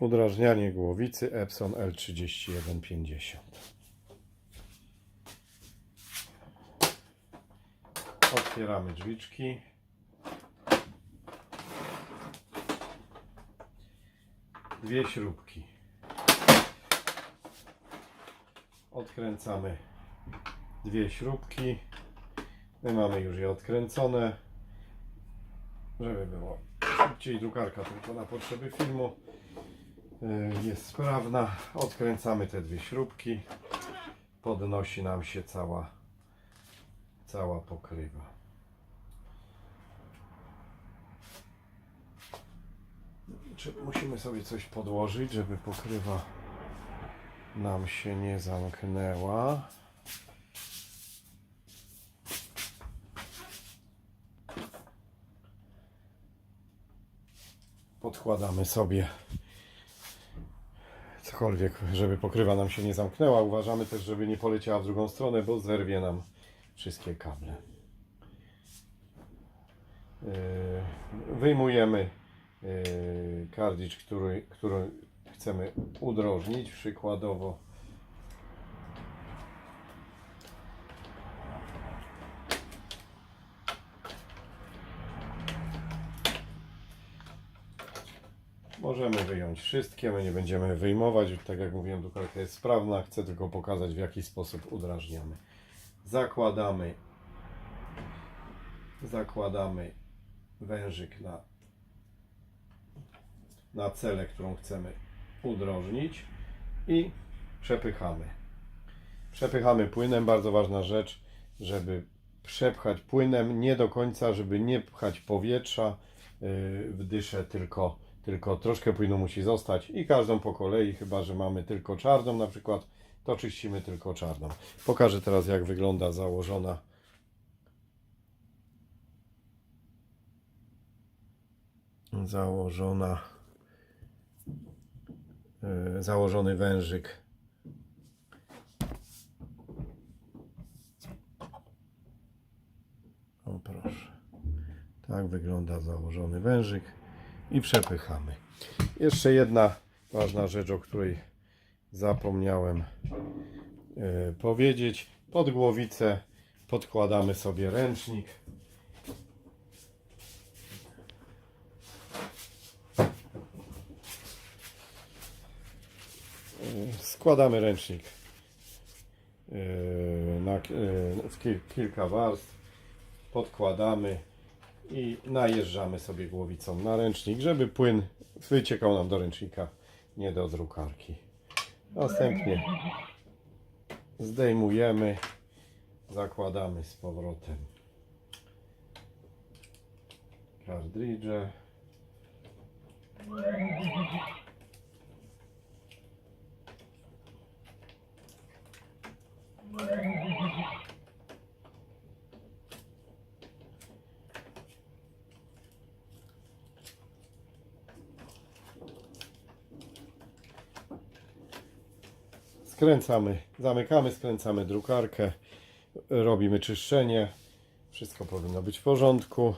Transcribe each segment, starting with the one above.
Udrażnianie głowicy Epson L3150. Otwieramy drzwiczki. Dwie śrubki. Odkręcamy dwie śrubki. My mamy już je odkręcone. Żeby było szybciej, drukarka tylko na potrzeby filmu jest sprawna. Odkręcamy te dwie śrubki. Podnosi nam się cała, cała pokrywa. Musimy sobie coś podłożyć, żeby pokrywa nam się nie zamknęła. Podkładamy sobie cokolwiek, żeby pokrywa nam się nie zamknęła. Uważamy też, żeby nie poleciała w drugą stronę, bo zerwie nam wszystkie kable. Yy, Wyjmujemy yy, kardzicz, który, który chcemy udrożnić, przykładowo Możemy wyjąć wszystkie, my nie będziemy wyjmować, tak jak mówiłem, drukarka jest sprawna, chcę tylko pokazać w jaki sposób udrażniamy. Zakładamy zakładamy wężyk na na celę, którą chcemy udrożnić i przepychamy. Przepychamy płynem, bardzo ważna rzecz, żeby przepchać płynem, nie do końca, żeby nie pchać powietrza yy, w dyszę, tylko, tylko troszkę płynu musi zostać i każdą po kolei, chyba że mamy tylko czarną na przykład, to czyścimy tylko czarną. Pokażę teraz jak wygląda założona założona yy, założony wężyk O proszę. Tak wygląda założony wężyk i przepychamy. Jeszcze jedna ważna rzecz, o której zapomniałem e, powiedzieć. Pod głowicę podkładamy sobie ręcznik. E, Składamy ręcznik e, na, w kil- kilka warstw podkładamy i najeżdżamy sobie głowicą na ręcznik, żeby płyn wyciekał nam do ręcznika, nie do drukarki. Następnie zdejmujemy, zakładamy z powrotem kardridże. Skręcamy, zamykamy, skręcamy drukarkę, robimy czyszczenie. Wszystko powinno być w porządku.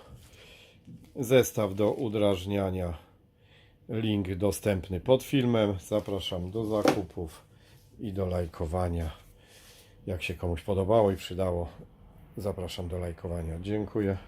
Zestaw do udrażniania. Link dostępny pod filmem. Zapraszam do zakupów i do lajkowania. Jak się komuś podobało i przydało, zapraszam do lajkowania. Dziękuję.